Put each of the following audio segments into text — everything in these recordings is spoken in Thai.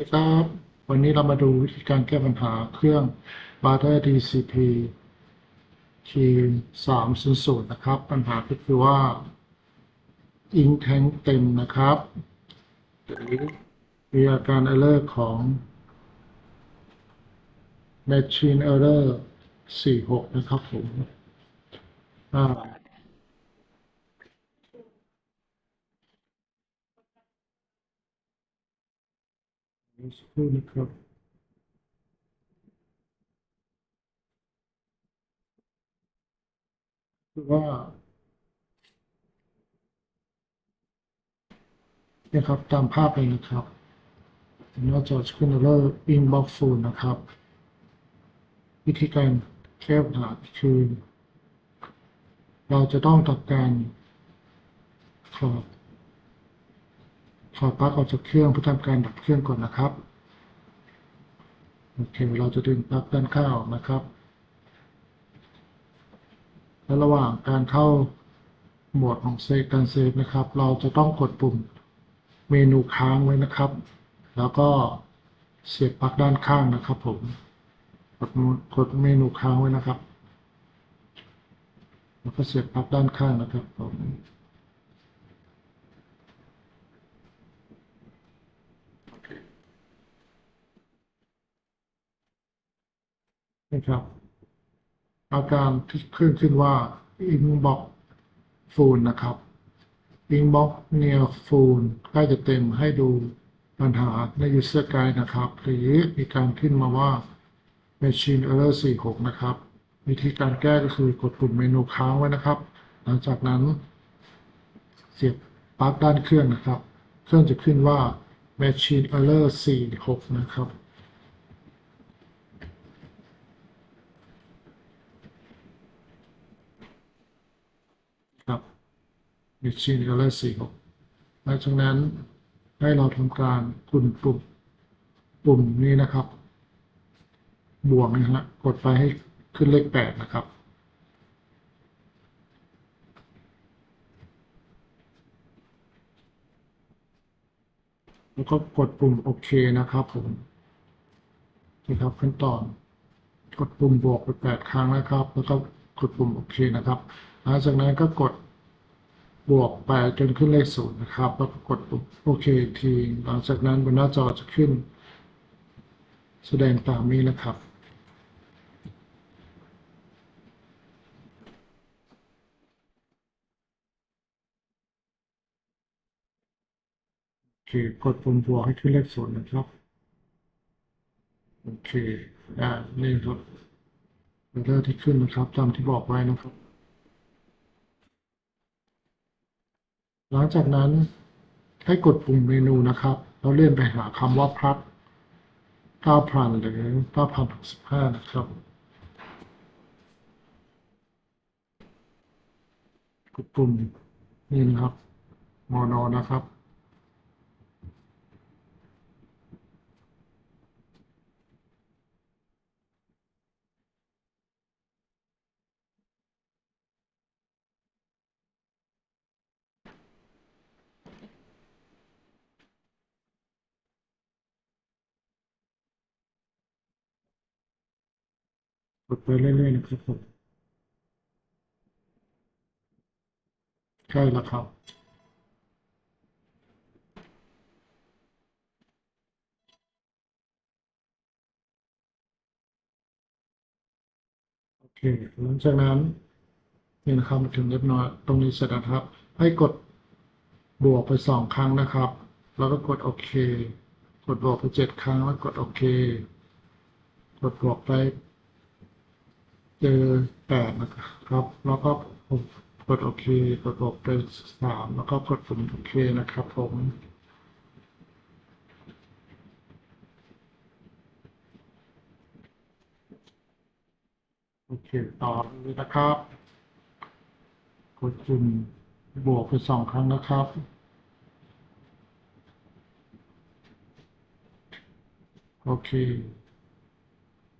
ดีครับวันนี้เรามาดูวิธีการแก้ปัญหาเครื่อง b a t e r DCP คี300 นะครับ ปัญหาก็คือว่า อิงแทงเต็มนะครับหรือมีอาการ error ของ Machine Error 46 นะครับผมอ่า สักครู่นะครับคือว่าเนี่ยครับตามภาพเลยนะครับหน้าจอสกรีนเลอร์อินบ็อกซ์ฟูลนะครับ วิธีการแก้ปัญหาคือ เราจะต้องทำการถอด ถอดปลั๊กออกจากเครื่องเพื่อทำการดับเครื่องก่อนนะครับโอเคเราจะดึงปลั๊กด้านข้างออกนะครับ และระหว่างการเข้าโหมดของเซฟการเซฟนะครับ เราจะต้องกดปุ่มเมนูค้างไว้นะครับ แล้วก็เสียบปลั๊กด้านข้างนะครับ ผมกดกดเมนูค้างไว้นะครับ แล้วก็เสียบปลั๊กด้านข้างนะครับผม นี่ครับอาการที่ขึ้นขึ้นว่า inbox full นะครับ inbox near full ใกล้จะเต็มให้ดูปัญหาใน user guide นะครับ หรือมีการขึ้นมาว่า machine error 46 นะครับ วิธีการแก้ก็คือกดปุ่มเมนูค้างไว้นะครับ หลังจากนั้น เสียบปลั๊กด้านเครื่องนะครับ เครื่องจะขึ้นว่า machine error 46 นะครับ ครับ machine error 46หลังจากนั้นให้เราทำการกดปุ่มปุ่มนี้นะครับ บวกนะฮะกดไปให้ขึ้นเลขแปดนะครับ แล้วก็กดปุ่มโอเคนะครับผมนี่ครับขั้นตอนกดปุ่มบวกไปแปดครั้งนะครับ แล้วก็กดปุ่มโอเคนะครับหลังจากนั้นก็กดบวกไปจนขึ้นเลขศูนย์นะครับแล้วก็กดปุ่มโอเคทีหลังจากนั้นบนหน้าจอจะขึ้น แสดงตามนี้นะครับ โอเคกดปุ่มบวกให้ขึ้นเลขศูนย์นะครับ โอเคอ่านี่ครับเบอร์ที่ขึ้นนะครับตามที่บอกไว้นะครับ หลังจากนั้นให้กดปุ่มเมนูนะครับ แล้วเลื่อนไปหาคำว่าพัด9,000 หรือ 9,065 นะครับ กดปุ่มนี่นะครับ มอนอนะครับ ดไปเรื่อยๆนะครับผมใช่แล้วครับโอเคหลังจากนั้นนี่นะครับถึงเรียบร้อยตรงนี้เสร็จแล้วครับ ให้กดบวกไปสองครั้งนะครับ แล้วก็กดโอเค กดบวกไปเจ็ดครั้งแล้วกดโอเค กดบวกไป เจอแปดนะครับ แล้วก็กดโอเค กดบวกไปสามแล้วก็กดปุ่มโอเคนะครับผมโอเค ต่อเลยนะครับ กดปุ่มบวกไปสองครั้งนะครับ โอเค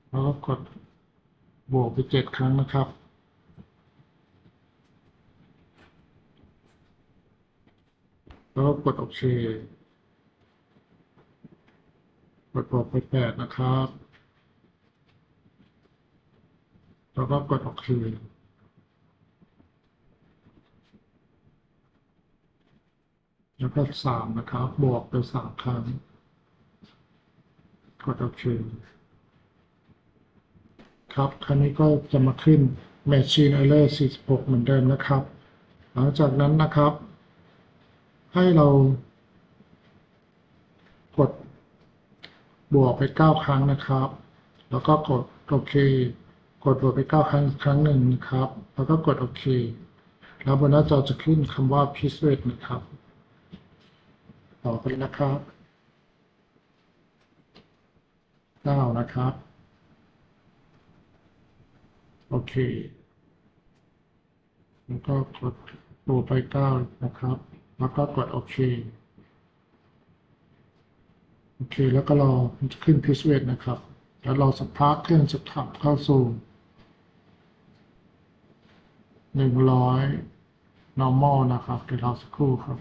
แล้วก็กด บวกไปเจ็ดครั้งนะครับ แล้วก็กดโอเค กดบวกไปแปดนะครับ แล้วก็กดโอเคแล้วก็สามนะครับ บวกไปสามครั้ง กดโอเค ครับคราวนี้ก็จะมาขึ้น Machine Error 46 เหมือนเดิมนะครับ หลังจากนั้นนะครับ ให้เรา กดบวกไป 9 ครั้งนะครับ แล้วก็กดโอเค กดบวกไป 9 ครั้งครั้งหนึ่งนะครับ แล้วก็กดโอเค แล้วบนหน้าจอจะขึ้นคำว่า p i s w e t นะครับ ต่อไปนะครับ 9 นะครับ โอเค แล้วก็กดตัวไป9นะครับ แล้วก็กดโอเค โอเค แล้วก็รอมันจะขึ้นพิเศษนะครับ แล้วรอสักพักเครื่องจะถับเข้าสู่100 normal นะครับเดี๋ยวรอสักครู่ครับ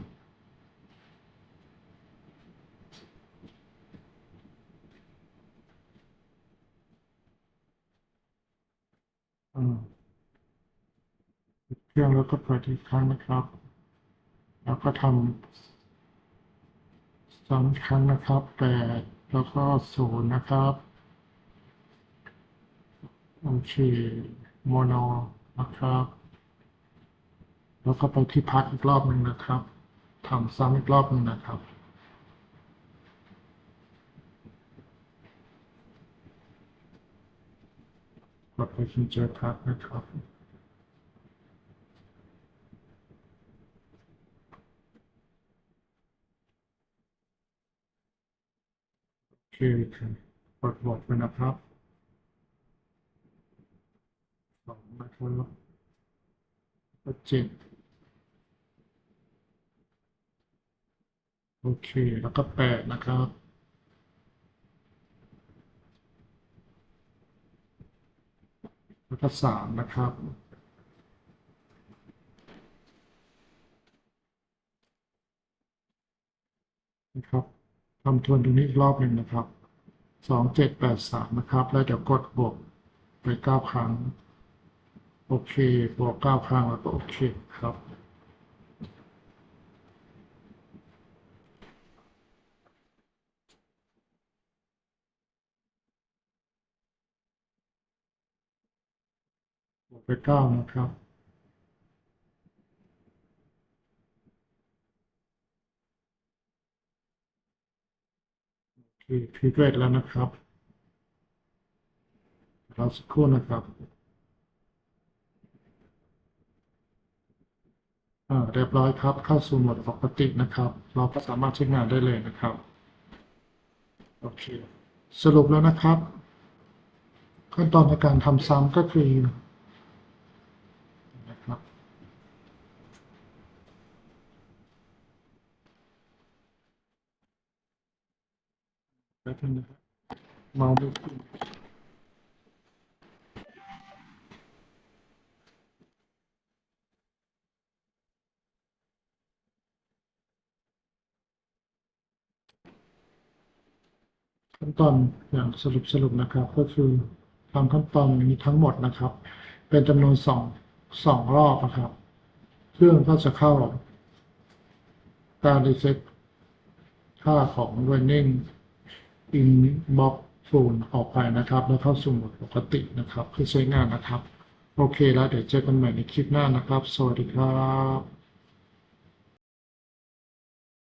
ปิดเครื่องแล้วก็เปิดอีกครั้งนะครับ แล้วก็ทำซ้ำอีกครั้งนะครับแปดแล้วก็ศูนย์นะครับโอเคโมโนนะครับ แล้วก็ไปที่พักอีกรอบหนึ่งนะครับทำซ้ำอีกรอบหนึ่งนะครับ กดไปที่เจอพักนะครับโอเคครับกดบทไปนะครับสองนะครับก็เจ็ดโอเค แล้วก็แปดนะครับ ก็สามนะครับ นะครับทำทวนตรงนี้อีกรอบหนึ่งนะครับสองเจ็ดแปดสามนะครับ แล้วเดี๋ยวกดบวกไปเก้าครั้ง โอเค บวกเก้าครั้งแล้วก็โอเคครับ บวก ไปเก้านะครับโอเคคลิกเรทแล้วนะครับเราสักครู่นะครับเรียบร้อยครับ เข้าสู่โหมดปกตินะครับ เราก็สามารถใช้งานได้เลยนะครับ โอเค สรุปแล้วนะครับ ขั้นตอนในการทำซ้ำก็คือนะครับ แป๊บนึงนะครับเมาไม่ขึ้นขั้นตอนอย่างสรุปสรุปนะครับ ก็คือทำขั้นตอนนี้ทั้งหมดนะครับ เป็นจำนวนสองสองรอบนะครับเครื่องก็จะเข้าการรีเซ็ตค่าของ running อินบ็อกโฟนออกไปนะครับ แล้วเข้าสู่โหมดปกตินะครับเพื่อใช้งานนะครับ โอเคแล้วเดี๋ยวเจอกันใหม่ในคลิปหน้านะครับ สวัสดีครับ